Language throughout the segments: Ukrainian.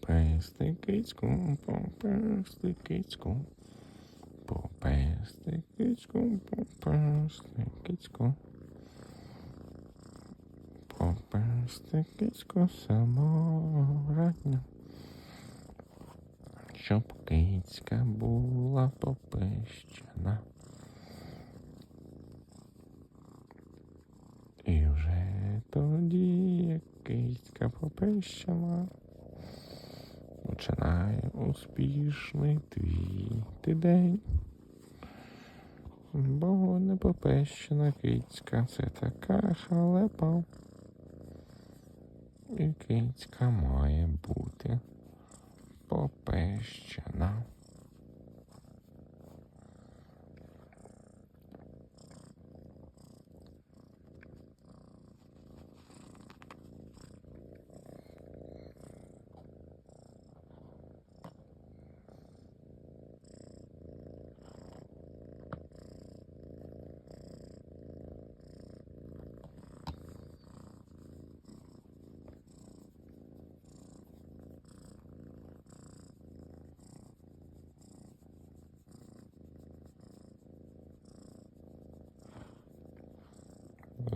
Попести кицьку, попести кицьку. Попести кицьку, попести кицьку. Попести кицьку саморадньо. Щоб кицька була попещена. І вже тоді, як кицька попещена, починає успішний твій ти день. Бо непопещена кицька це така халепа. І кицька має бути попещена.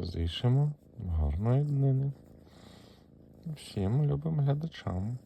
Зишимо гарної днини. Всім любим глядачам.